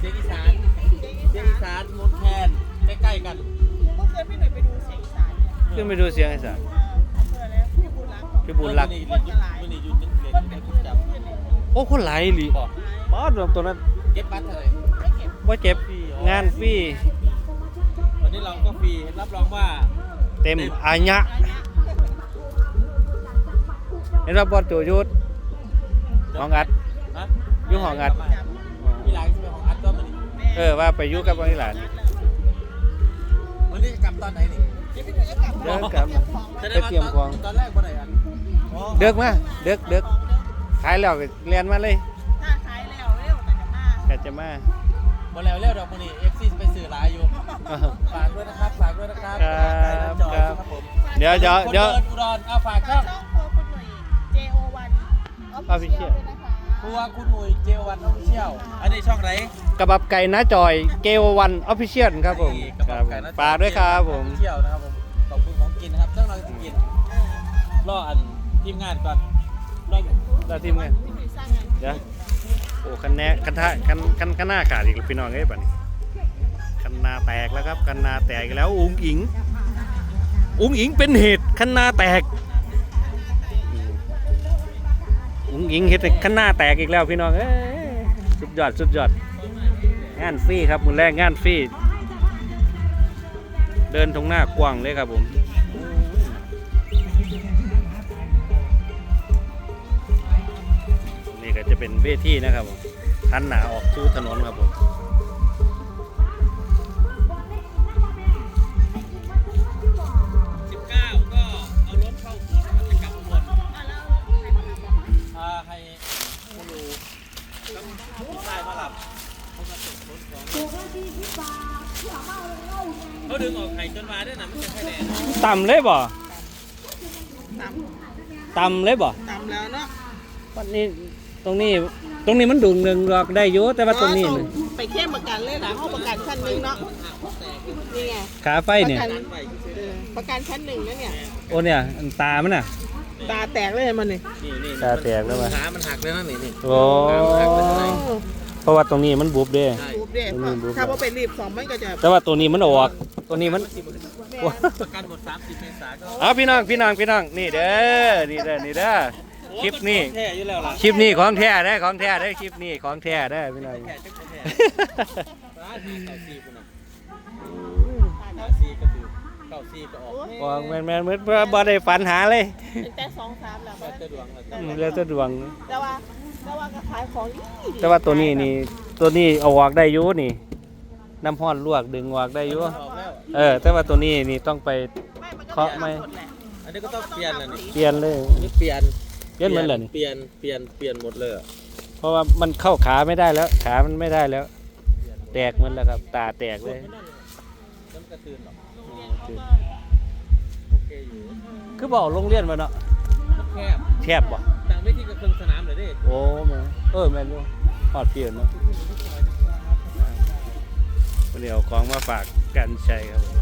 เสียงอีสานเสียงอีสานมนแคนใกล้ๆกันเมื่อคืนพี่หนุ่ยไปดูเสียงอีสานเนี่ยขึ้นไปดูเสียงไอ้สัสเอออำเภอแล้วพี่บุญรักษ์พี่บุญรักษ์มันนี่มันนี่อยู่เรียนอยู่ในคุกจับโอ้คนหลายอีหลีบอกบอสตัวนั้นเก็บบัตรเท่าไหร่ไม่เก็บว่าเจ็บงานฟรีวันนี้เราก็ฟรีรับรองว่าเต็มอาญะเห็นว่าบอสโจยุทธห้องอัดฮะอยู่ห้องอัดมี เออว่าไปอยู่กับอีหลานวันนี้จะกลับตอนไหนนี่เดี๋ยวพี่หนุ่ยก็กลับเดินกลับจะไปเตรียมของ ตอนแรกวันไหนอันอ๋อเด็กมาเด็กเด็กขายแล้วก็เรียนมาเลยถ้าขายแล้วเร็วแต่กันหน้าก็จะมาบอแล้วเร็วดอกมันนี่เอฟซีไปสื่อหลายอยู่ฝากด้วยนะครับ ฝากด้วยนะครับครับไก่และจอยครับ ครับผมเดี๋ยวเดี๋ยวคนเดี๋ยวเดินอุดรเอาฝากช่องช่องโคคุณหนุ่ย JO1 Official ด้วยนะคะ ครัวคุณหนุ่ยเจวันออฟฟิเชียลอันนี้ช่องไหนกระบับไก่น้าจอยเกลวันออฟฟิเชียลครับผมนี่กระคเป๋ารับไก่นะฝากด้วยครับผมเที่ยวนะครับผมขอบคุณของกินนะครับเจ้าหน่อยจะกินรออันทีมงานก่อนรอแล้วทีมงานพี่หนุ่ยสร้างงานเดี๋ยวโอ้คันแนะคันท่าคันคันคันหน้าขาดอีกแล้วพี่น้องเอ้ยป่ะนี่คันนาแตกแล้วครับคันนาแตกอีกแล้วอุงอิงอุงอิงเป็นเหตุคันนาแตกอืม อุงอิงเฮ็ดให้คันนาแตกอีกแล้วพี่น้องเอ้ยสุดยอดสุดยอด งานฟรีครับมือแรกงานฟรีเดินตรงหน้ากว้างเลยครับผมนี่ก็จะเป็นเวทีนะครับผมทันหนาออกสู่ถนนครับผม ต่ำเลยบ่ตามต่ำเลยบ่ตามแล้วเนาะวันนี้ตรงนี้ตรงนี้มันดุงหนึ่งดอกได้อยู่แต่ว่าตรงนี้อ๋อนี่ไปเข้มประกันเลยนะห้องประกันชั้นหนึ่งเนาะนี่ไงขาไฟเนี่ยประกันเออประกันชั้นหนึ่งนะเนี่ยโอ้เนี่ยอันตามันน่ะ ตาแตกเลยมันนี่นี่นี่ตาแตกแล้ววะขามันหักเลยนะนี่นี่โอ้เพราะว่าตรงนี้มันบุบเด้ใช่บูบเด็กอืมบูบถ้าว่าไปรีบสองมันก็จะแต่ว่าตัวนี้มันออก ตัวนี้มันโอ้ ประกันหมด 30 เมษายนก็เอาพี่น้องพี่น้องพี่น้องนี่เด้อนี่เด้อนี่เด้อคลิปนี้แท้อยู่แล้วล่ะคลิปนี้ของแท้ได้อของแท้ได้อคลิปนี้ของแท้ได้อพี่น้อง แท้จังแท้ร้านหาเก่าซีปุ่นน่ะเก่าซีก็คือเก่าซีก็ออกบอกแมนแมนๆเหมือนบ่ได้ฝันหาเลยเป็นแต่สองสามแล้วแล้วแต่ดวงแล้วแต่อืมแล้วจะดวง แต่ว่าแต่ว่าก็ขายของดีแต่ว่าตัวนี้นี่ตัวนี้เอาออกได้อยู่นี่ น้ำห้อนลวกดึงออกได้อยู่ออกแล้ว เออ แต่ว่าตัวนี้นี่ต้องไปไม่มันก็เคาะไหมหมดแหละอันนี้ก็ต้องเปลี่ยนแล้วนี่เปลี่ยนเลยนี่เปลี่ยนเปลี่ยนเหมือนเลยนี่ เปลี่ยนเปลี่ยนเปลี่ยนหมดเลยอะเพราะว่ามันเข้าขาไม่ได้แล้ว ขามันไม่ได้แล้ว แตกมันแล้วครับ ตาแตกเลย น้ำกระตือนหรอกคือโอเคอยู่คือบอกโรงเรียนมาเนาะมันแคบแคบบ่ต่างไม่ที่กับเครื่องสนามเลยดิโอ้แม่นเออแม่นอยู่ทอดเปลี่ยนเนาะ วันนี้เอาของมาฝากกันชัยครับผม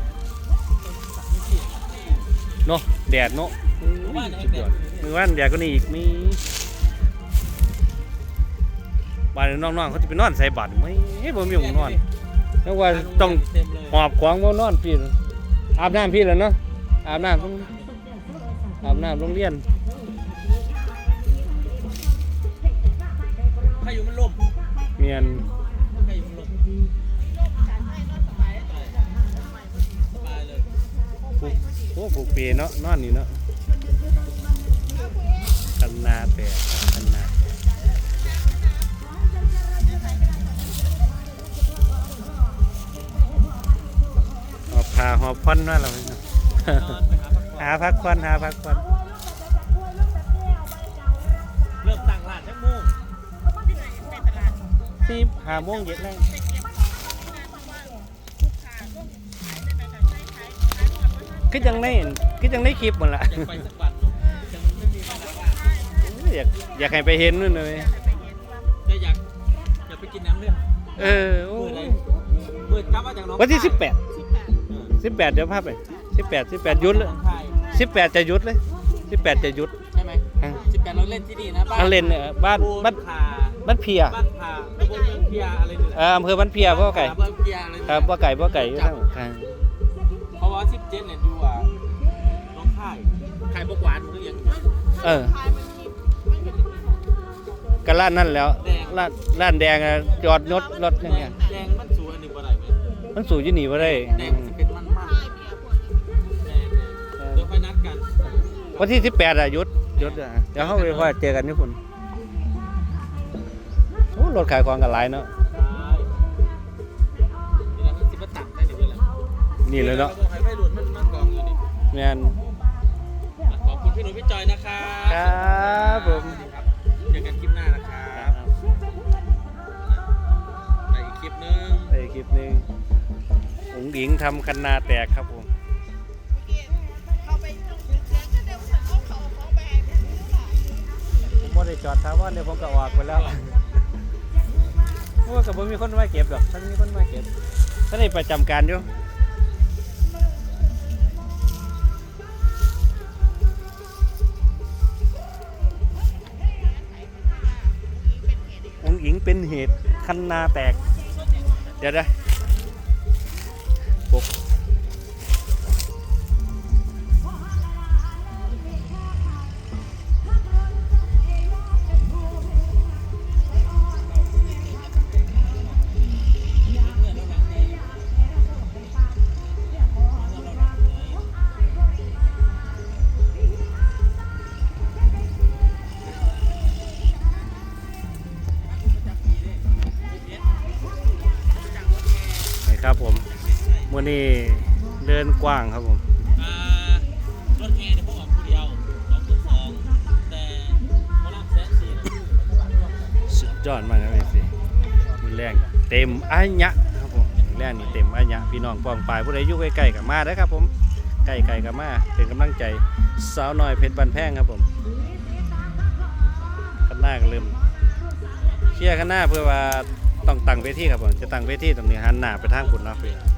เนาะแดดเนาะสุดยอดมือว่านแดดก็นี่อีกมีบ้านน้องๆเขาจะไปนอนใส่บัตรไหมให้ผมมีหมองนอนแล้วว่าต้องเต็มเลยหอบของมานอนพี่อาบน้ำพี่แล้วเนาะอาบน้ำต้องอาบน้ำโรงเรียนถ้าอยู่มันล่มเมียนถ้าอยู่มัน ปีเนาะนอนนี่เนาะกันนาแตกกันนาหอบผ้าหอบพันมาแล้วพี่น้องนอนไปหาพักผ่อนหาพักผ่อนหาพักผ่อนเริ่มตั้งร้านจักโมงที่หาโมงเย็นแล้ว คือจังได้คือจังได้คลิปหมดละอยากไปสักวันเนาะยังไม่มีเวลาว่างอยากอยากให้ไปเห็นนู่นเลยแต่อยากอยากไปกินน้ำเรื่องเออโอ้มือใดมือจับมาจากน้องวันที่สิบแปดสิบแปดสิบแปดเดี๋ยวภาพไปสิบแปดสิบแปดยุดเลยของไทยสิบแปดจะยุดเลยสิบแปดจะยุด ใช่ไหมอะสิบแปดเราเล่นที่นี่นะบ้านอันเล่นเนี่ยบ้านบูบ้านผาบ้านเพียบ้านผาตำบลเมืองเพียอะไรนี่แหละเอ่ออำเภอบ้านเพียบ่ไก่เมืองเพียอะไรนี่แหละ ครับบ่ไก่บ่ไก่อยู่ทางข้าง เพราะว่าสิบเจ็ดเนี่ยดูอะน้องค่ายค่ายบกหวานมันก็ยังเออ ก็ร้านนั่นแล้วร้านร้านแดงอะจอดรถรถอย่างเงี้ยแดงมันสูงอันหนึ่งบ่ได้ไหมมันสู่อยู่นี่บ่ได้แดงจะเป็นมันมากแดงๆเดี๋ยวค่อยนัดกันวันที่18อะหยุดหยุดอะเดี๋ยวเฮาไปว่าเจอกันที่พุ่นโอ้รถขายของกันหลายเนาะเดี๋ยวเราสิมาตักได้เดี๋ยวเวลานี่เลยเนาะไฮไฟ หลุดมันมากองอยู่นี่แม่นขอบคุณพี่หนุ่มพี่จอยนะครับครับผมครับเจอกันคลิปหน้านะครับในอีกคลิปนึงในคลิปหนึงอุ๋งอิงทำคันนาแตกครับผมผมบ่ได้จอดถามว่าเดี๋ยวผมก็ออกไปแล้วเพราะว่ากับผมมีคนมาเก็บดอกท่านมีคนมาเก็บท่านนี่ประจำการอยู่ เหตุคันนาแตก เดี๋ยวนะปก นี้เดินกว้างครับผมอ่ารถแห่เนี่ยพวกออกผู้เดียวสองตัวสองแต่พอรับแสนสี่เนี่ยมันจะบาทร่วมกันสุดยอดมากครับเอซีมือแรงเต็มอัญญะครับผมมือแรงนี่เต็มอัญญะพี่น้องปองปลายผู้ใดอยู่ใกล้ๆกับมาเด้อครับผมใกล้ๆกับมาเป็นกำลังใจสาวน้อยเพชรบันแพงครับผมข้างหน้าก็เริ่มเชียร์ข้างหน้าเพื่อว่าต้องตั้งเวทีครับผมจะตั้งเวทีตรงนี้หันหน้าไปทางปุ่นเนาะพี่ต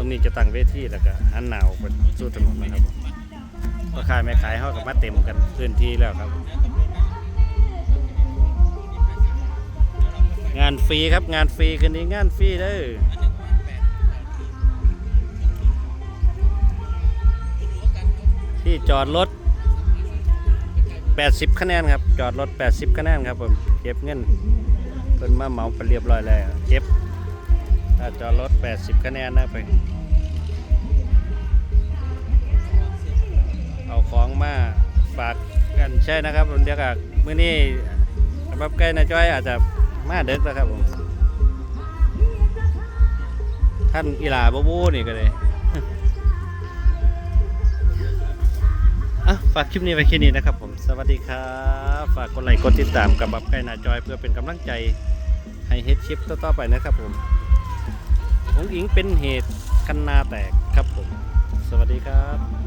รงนี้จะตั้งเวทีแล้วก็หันหนาออกไปสู่ถนนนะครับผมพ่อขายแม่ขายเขาก็มาเต็มกันพื้นที่แล้วครับ งานฟรีครับงานฟรีคืนนี้งานฟรีเด้อที่จอดรถ 80 คะแนนครับ จอดรถ 80 คะแนนครับผม เก็บเงินเพิ่นมาเหมาไปเรียบร้อยแล้วเก็บ ถ้าจอดรถ 80 คะแนนนะไปเอาของมาฝากกันใช่นะครับผมเดี๋ยวกับมื้อนี้สำหรับใกล้นาจ้อยอาจจะมาเด็กแล้วครับผมท่านอีหลาบูบูนี่ก็เลยอะฝากคลิปนี้ไว้แค่นี้นะครับผม สวัสดีครับ ฝากกดไลค์กดติดตามกับบับไก่นาจอย เพื่อเป็นกำลังใจให้เฮ็ดคลิปต่อๆไปนะครับผม องอิงเป็นเหตุคันนาแตกครับผม สวัสดีครับ